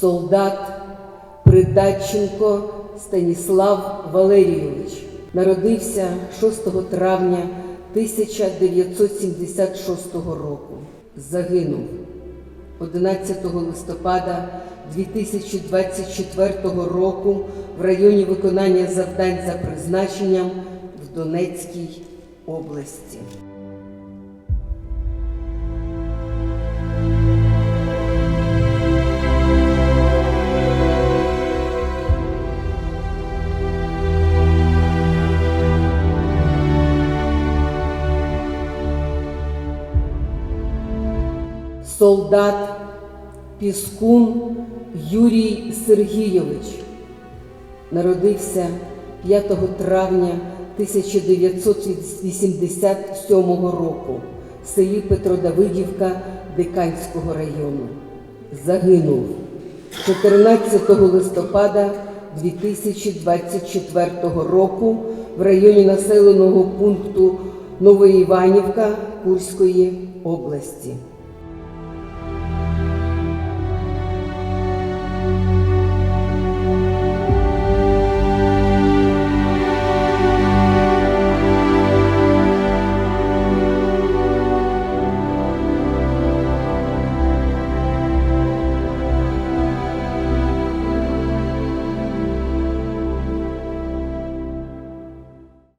солдат Придатченко Станіслав Валерійович. Народився 6 травня 1976 року. Загинув 11 листопада 2024 року в районі виконання завдань за призначенням в Донецькій області. Солдат Піскун Юрій Сергійович народився 5 травня 1987 року в селі Петродавидівка Диканського району. Загинув 14 листопада 2024 року в районі населеного пункту Новоіванівка Курської області.